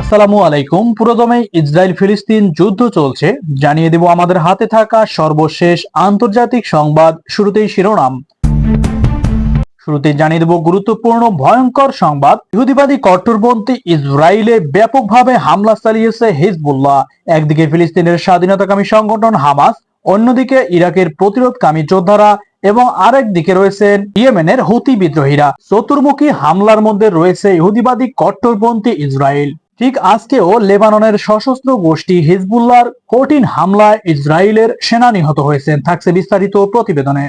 আসসালামু আলাইকুম। পুরোদমে ইসরায়েল ফিলিস্তিন যুদ্ধ চলছে। জানিয়ে দেব আমাদের হাতে থাকা সর্বশেষ আন্তর্জাতিক সংবাদ শুরুতেই শিরোনাম। শুরুতে জানিয়ে দেব গুরুত্বপূর্ণ, ভয়ঙ্কর সংবাদ। ইহুদিবাদী কট্টরপন্থী ইসরায়েলে ব্যাপকভাবে হামলা চালিয়েছে হিজবুল্লাহ। একদিকে ফিলিস্তিনের স্বাধীনতাকামী সংগঠন হামাস, অন্যদিকে ইরাকের প্রতিরোধকামী যোদ্ধারা এবং আরেক দিকে রয়েছেন ইয়েমেনের হুতি বিদ্রোহীরা। চতুর্মুখী হামলার মধ্যে রয়েছে ইহুদিবাদী কট্টরপন্থী ইসরায়েল। ঠিক আজকেও লেবাননের সশস্ত্র গোষ্ঠী হিজবুল্লাহর কঠিন হামলায় ইসরায়েলের সেনা নিহত হয়েছেন, থাকছে বিস্তারিত প্রতিবেদনে।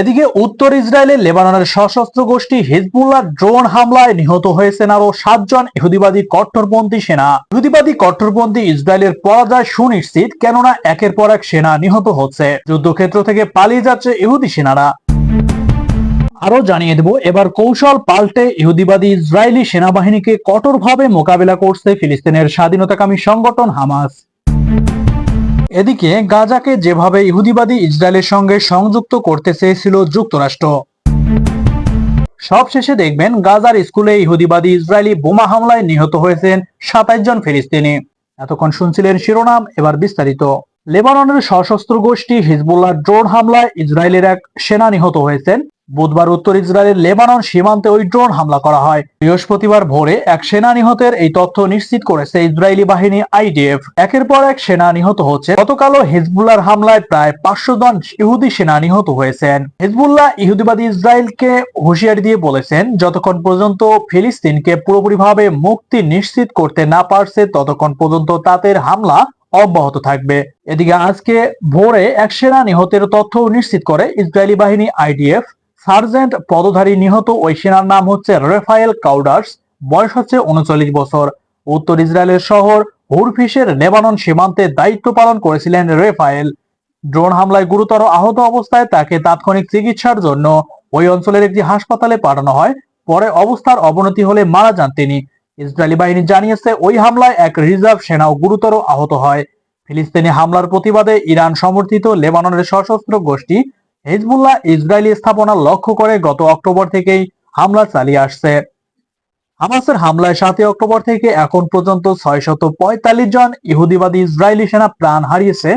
এদিকে উত্তর ইসরায়েলে লেবাননের সশস্ত্র গোষ্ঠী হিজবুল্লাহ ড্রোন হামলায় নিহত হয়েছেন আরও সাতজন ইহুদিবাদী কট্টরপন্থী সেনা। ইহুদিবাদী কট্টরপন্থী ইসরায়েলের পরাজয় সুনিশ্চিত, কেননা একের পর এক সেনা নিহত হচ্ছে। যুদ্ধক্ষেত্র থেকে পালিয়ে যাচ্ছে ইহুদি সেনারা। আরও জানিয়ে দেব, এবার কৌশল পাল্টে ইহুদিবাদী ইসরায়েলি সেনাবাহিনীকে কঠোরভাবে মোকাবেলা করছে ফিলিস্তিনের স্বাধীনতাকামী সংগঠন হামাস। এদিকে গাজাকে যেভাবে ইহুদিবাদী ইসরায়েলের সঙ্গে সংযুক্ত করতে চেয়েছিল যুক্তরাষ্ট্র। সবশেষে দেখবেন গাজার স্কুলে ইহুদিবাদী ইসরায়েলি বোমা হামলায় নিহত হয়েছেন সাতাইশ জন ফিলিস্তিনি। এতক্ষণ শুনছিলেন শিরোনাম, এবার বিস্তারিত। লেবাননের সশস্ত্র গোষ্ঠী হিজবুল্লাহ ড্রোন হামলায় ইসরায়েলের এক সেনা নিহত হয়েছেন। বুধবার উত্তর ইসরায়েলের লেবানন সীমান্তে ওই ড্রোন হামলা করা হয়। বৃহস্পতিবার ভোরে এক সেনা নিহতের এই তথ্য নিশ্চিত করেছে ইসরায়েলি বাহিনী আইডিএফ। একের পর এক সেনা নিহত হচ্ছে। গতকালও হিজবুল্লাহর হামলায় প্রায় পাঁচশো জন ইহুদি সেনা নিহত হয়েছেন। হিজবুল্লাহ ইহুদিবাদী ইসরায়েলকে হুঁশিয়ারি দিয়ে বলেছেন, যতক্ষণ পর্যন্ত ফিলিস্তিনকে পুরোপুরিভাবে মুক্তি নিশ্চিত করতে না পারছে, ততক্ষণ পর্যন্ত তাদের হামলা অব্যাহত থাকবে। এদিকে আজকে ভোরে এক সেনা নিহতের তথ্য নিশ্চিত করে ইসরায়েলি বাহিনী আইডিএফ। সার্জেন্ট পদধারী নিহত ওই সেনার নাম হচ্ছে রেফায়েল কাউডার্স। বয়স হচ্ছে উনচল্লিশ বছর। উত্তর ইসরায়েলের শহর হুরফিসের লেবানন সীমান্তে দায়িত্ব পালন করেছিলেন রেফায়েল। ড্রোন হামলায় গুরুতর আহত অবস্থায় তাকে তাৎক্ষণিক চিকিৎসার জন্য ওই অঞ্চলের একটি হাসপাতালে পাঠানো হয়। পরে অবস্থার অবনতি হলে মারা যান তিনি। ইসরায়েলি বাহিনী জানিয়েছে, ওই হামলায় এক রিজার্ভ সেনাও গুরুতর আহত হয়। ফিলিস্তিনি হামলার প্রতিবাদে ইরান সমর্থিত লেবাননের সশস্ত্র গোষ্ঠী হিজবুল্লাহ ইসরায়েলি স্থাপনা লক্ষ্য করে গত অক্টোবর থেকেই হামলা চালিয়ে আসছে। হামাসের হামলায় সাতই অক্টোবর থেকে এখন পর্যন্ত ছয়শত জন ইহুদিবাদী ইসরায়েলি সেনা প্রাণ হারিয়েছে।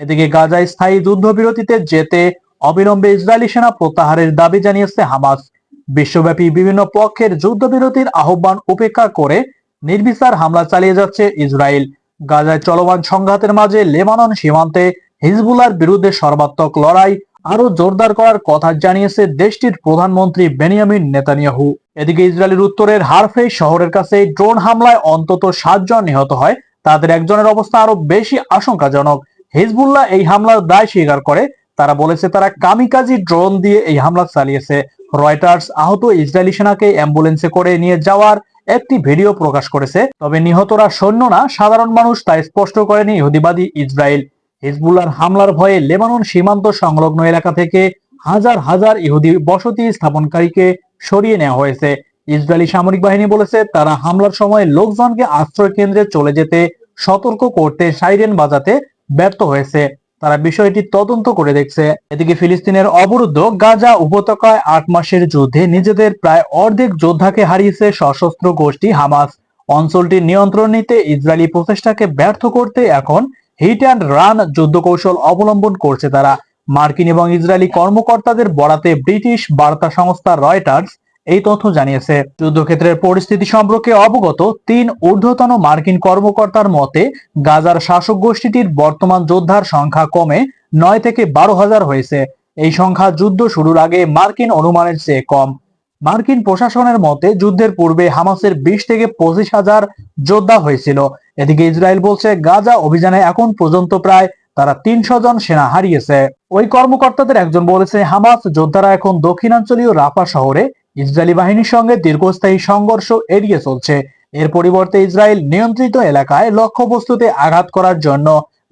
এদিকে গাজায় স্থায়ী যুদ্ধবিরতিতে যেতে অবিলম্বে ইসরায়েলি সেনা প্রত্যাহারের দাবি জানিয়েছে হামাস। বিশ্বব্যাপী বিভিন্ন পক্ষের যুদ্ধবিরতির আহ্বান উপেক্ষা করে নির্বিচার হামলা চালিয়ে যাচ্ছে ইসরায়েল গাজায় চলমান সংঘাতের মাঝে লেবানন সীমান্তে হিজবুলার বিরুদ্ধে সর্বাত্মক লড়াই আরও জোরদার করার কথা জানিয়েছে দেশটির প্রধানমন্ত্রী বেনিয়ামিন নেতানিয়াহু। এদিকে ইসরায়েলের উত্তরের হারফে শহরের কাছে ড্রোন হামলায় অন্তত সাতজন নিহত হয়। তাদের একজনের অবস্থা আরও বেশি আশঙ্কাজনক। হিজবুল্লাহ এই হামলার দায় স্বীকার করে। তারা বলেছে তারা কামিকাজি ড্রোন দিয়ে এই হামলা চালিয়েছে। রয়টার্স আহত ইসরায়েলি সেনাকে অ্যাম্বুলেন্সে করে নিয়ে যাওয়ার একটি ভিডিও প্রকাশ করেছে। তবে নিহতরা সৈন্য না, সাধারণ মানুষ তা স্পষ্ট করেনি ইহুদিবাদী ইসরায়েল। হিজবুল্লার হামলার ভয়ে লেবানন সীমান্ত সংলগ্ন এলাকা থেকে হাজার হাজার ইহুদি বসতি স্থাপনকারীকে সরিয়ে নেওয়া হয়েছে। ইসরায়েলি সামরিক বাহিনী বলেছে, তারা হামলার সময় লোকজনকে আশ্রয় কেন্দ্রে চলে যেতে সতর্ক করতে সাইরেন বাজাতে ব্যর্থ হয়েছে। তারা বিষয়টি তদন্ত করে দেখছে। এদিকে ফিলিস্তিনের অবরুদ্ধ গাজা উপত্যকায় আট মাসের যুদ্ধে নিজেদের প্রায় অর্ধেক যোদ্ধাকে হারিয়েছে সশস্ত্র গোষ্ঠী হামাস। অঞ্চলটির নিয়ন্ত্রণ নিতে ইসরায়েলি প্রচেষ্টাকে ব্যর্থ করতে এখন হিট অ্যান্ড রান যুদ্ধ কৌশল অবলম্বন করছে তারা। মার্কিন এবং ইসরায়েলি কর্মকর্তাদের বরাতে ব্রিটিশ বার্তা সংস্থা রয়টার্স এই তথ্য জানিয়েছে। যুদ্ধক্ষেত্রের পরিস্থিতি সম্পর্কে অবগত তিন ঊর্ধ্বতন মার্কিন কর্মকর্তার মতে, গাজার শাসক গোষ্ঠীটির বর্তমান যোদ্ধার সংখ্যা কমে নয় থেকে বারো হাজার হয়েছে। এই সংখ্যা যুদ্ধ শুরুর আগে মার্কিন অনুমানের চেয়ে কম। মার্কিন প্রশাসনের মতে, যুদ্ধের পূর্বে হামাসের বিশ থেকে পঁচিশ হাজার যোদ্ধা হয়েছিল। এদিকে ইসরায়েল বলছে, গাজা অভিযানে এখন পর্যন্ত প্রায় তারা তিনশো জন সেনা হারিয়েছে। ওই কর্মকর্তাদের একজন বলেছে, হামাস যোদ্ধারা এখন দক্ষিণাঞ্চলীয় রাফা শহরে ইসরায়েলি বাহিনীর সঙ্গে দীর্ঘস্থায়ী সংঘর্ষ এড়িয়ে চলছে। এর পরিবর্তে ইসরায়েল নিয়ন্ত্রিত এলাকায় লক্ষ্যবস্তুতে আঘাত করার জন্য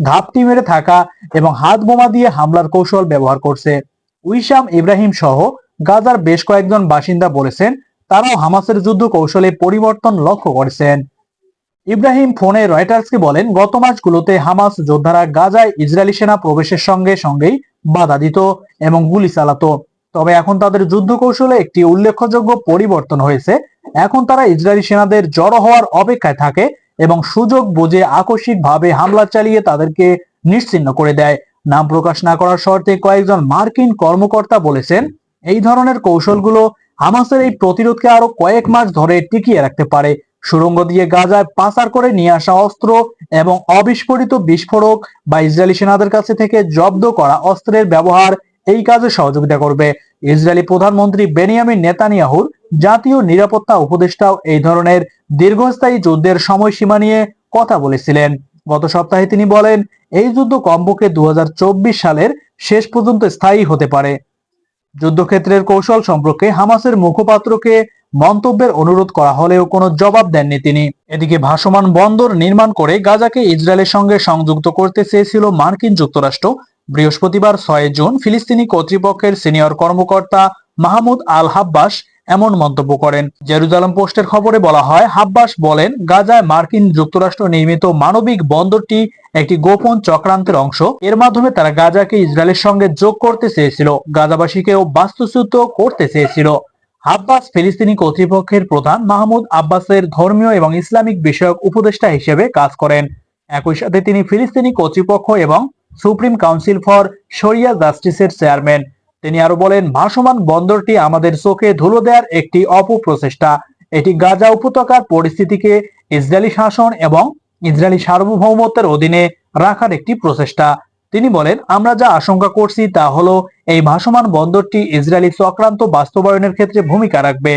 ঘাপটি মেরে থাকা এবং হাত বোমা দিয়ে হামলার কৌশল ব্যবহার করছে। উইসাম ইব্রাহিম সহ গাজার বেশ কয়েকজন বাসিন্দা বলেছেন, তারাও হামাসের যুদ্ধ কৌশলে পরিবর্তন লক্ষ্য করেছেন। ইব্রাহিম ফোনে রয়টার্সকে বলেন, গত মাসগুলোতে হামাস যোদ্ধারা গাজায় ইসরায়েলি সেনা প্রবেশের সঙ্গে সঙ্গেই বাধা দিত এবং গুলি চালাতো। তবে এখন তাদের যুদ্ধ কৌশলে একটি উল্লেখযোগ্য পরিবর্তন হয়েছে। এখন তারা ইসরায়েলি সেনাদের জড়ো হওয়ার অপেক্ষায় থাকে এবং সুযোগ বুঝে আকস্মিকভাবে হামলা চালিয়ে তাদেরকে নিশ্চিহ্ন করে দেয়। নাম প্রকাশ না করার শর্তে কয়েকজন মার্কিন কর্মকর্তা বলেছেন এই ধরনের কৌশলগুলো হামাসের এই প্রতিরোধকে আরও কয়েক মাস ধরে টিকিয়ে রাখতে পারে। সুড়ঙ্গ দিয়ে গাজায় পাচার করে নিয়ে আসা অস্ত্র এবং অবিস্ফোরিত বিস্ফোরক বা ইসরায়েলি সেনাদের কাছে থেকে জব্দ করা অস্ত্রের ব্যবহার এই কাজে সহযোগিতা করবে। ইসরায়েলি প্রধানমন্ত্রী বেনিয়ামিন নেতানিয়াহুর জাতীয় নিরাপত্তা উপদেষ্টাও এই ধরনের দীর্ঘস্থায়ী যুদ্ধের সময়সীমা নিয়ে কথা বলেছিলেন। গত সপ্তাহে তিনি বলেন, এই যুদ্ধ কমপক্ষে দু হাজার চব্বিশ সালের শেষ পর্যন্ত স্থায়ী হতে পারে। যুদ্ধক্ষেত্রের কৌশল সম্পর্কে হামাসের মুখপাত্রকে মন্তব্যের অনুরোধ করা হলেও কোনো জবাব দেননি তিনি। এদিকে ভাসমান বন্দর নির্মাণ করে গাজাকে ইসরায়েলের সঙ্গে সংযুক্ত করতে চেয়েছিল মার্কিন যুক্তরাষ্ট্র। বৃহস্পতিবার ছয় জুন ফিলিস্তিনি কর্তৃপক্ষের সিনিয়র কর্মকর্তা মাহমুদ আল হাব্বাস এমন মন্তব্য করেন। জেরুজালেম পোস্টের খবরে বলা হয়, হাব্বাস বলেন, গাজায় মার্কিন যুক্তরাষ্ট্র নির্মিত মানবিক বন্দরটি একটি গোপন চক্রান্তের অংশ। এর মাধ্যমে তারা গাজাকে ইসরায়েলের সঙ্গে যোগ করতে চেয়েছিল, গাজাবাসীকেও বাস্তুচ্যুত করতে চেয়েছিল। হাব্বাস ফিলিস্তিনি কর্তৃপক্ষের প্রধান মাহমুদ আব্বাসের ধর্মীয় এবং ইসলামিক বিষয়ক উপদেষ্টা হিসেবে কাজ করেন। একই সাথে তিনি ফিলিস্তিনি কর্তৃপক্ষ এবং সুপ্রিম কাউন্সিল ফর শরিয়া জাস্টিসের চেয়ারম্যান। তিনি আরও বলেন, ভাসমান বন্দরটি আমাদের চোখে ধুলো দেওয়ার একটি অপপ্রচেষ্টা। এটি গাজা উপত্যকার পরিস্থিতিকে ইসরায়েলি শাসন এবং ইসরায়েলি সার্বভৌমত্বের অধীনে রাখার একটি প্রচেষ্টা। তিনি বলেন, আমরা যা আশঙ্কা করছি তা হলো, এই ভাসমান বন্দরটি ইসরায়েলি চক্রান্ত বাস্তবায়নের ক্ষেত্রে ভূমিকা রাখবে।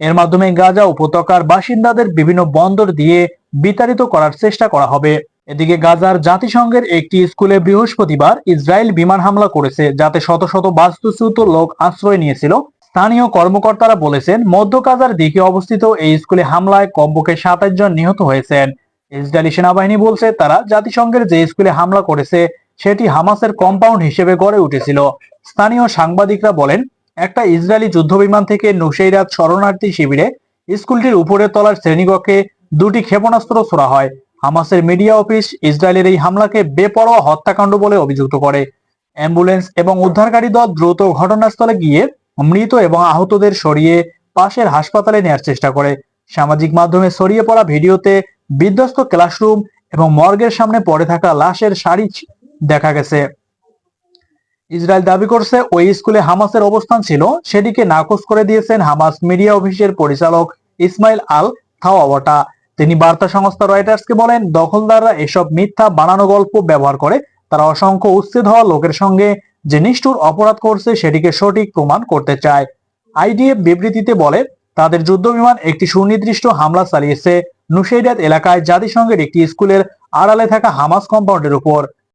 এর মাধ্যমে গাজা উপত্যকার বাসিন্দাদের বিভিন্ন বন্দর দিয়ে বিতাড়িত করার চেষ্টা করা হবে। এদিকে গাজার জাতিসংঘের একটি স্কুলে বৃহস্পতিবার ইসরায়েল বিমান হামলা করেছে, যাতে শত শত বাস্তুচ্যুত লোক আশ্রয় নিয়েছিল। স্থানীয় কর্মকর্তারা বলেছেন, মধ্য গাজার দিকে অবস্থিত এই স্কুলে হামলায় কমপক্ষে সাতাশ জন নিহত হয়েছেন। ইসরায়েলি সেনাবাহিনী বলছে, তারা জাতিসংঘের যে স্কুলে হামলা করেছে, সেটি হামাসের কম্পাউন্ড হিসেবে গড়ে উঠেছিল। স্থানীয় সাংবাদিকরা বলেন, একটা ইসরায়েলি যুদ্ধবিমান থেকে নুসেইরাত শরণার্থী শিবিরে স্কুলটির উপরের তলার শ্রেণীকক্ষে দুটি ক্ষেপণাস্ত্র ছোড়া হয়। হামাসের মিডিয়া অফিস ইসরায়েলের এই হামলাকে বেপরোয়া হত্যাকাণ্ড বলে অভিযুক্ত করে। অ্যাম্বুলেন্স এবং উদ্ধারকারী দল দ্রুত ঘটনাস্থলে গিয়ে মৃত এবং আহতদের সরিয়ে পাশের হাসপাতালে নেয়ার চেষ্টা করে। সামাজিক মাধ্যমে ছড়িয়ে পড়া ভিডিওতে বিধ্বস্ত ক্লাসরুম এবং মর্গের সামনে পড়ে থাকা লাশের সারি দেখা গেছে। ইসরায়েল দাবি করছে ওই স্কুলে হামাসের অবস্থান ছিল, সেটিকে নাকচ করে দিয়েছেন হামাস মিডিয়া অফিসের পরিচালক ইসমাইল আল থাওয়াওয়াটা তিনি বার্তা সংস্থা রয়টার্সকে বলেন, দখলদাররা এসব মিথ্যা বানানো গল্প ব্যবহার করে। তারা অসংখ্য উচ্ছেদ হওয়া লোকের সঙ্গে যে নিষ্ঠুর অপরাধ করছে, সেটিকে সঠিক প্রমাণ করতে চায়। আইডিএফ বিবৃতিতে বলে, তাদের যুদ্ধবিমান একটি সুনির্দিষ্ট হামলা চালিয়েছে। নুসেইরাত এলাকায় জাতিসংঘের একটি স্কুলের আড়ালে থাকা হামাস কম্পাউন্ডের উপর।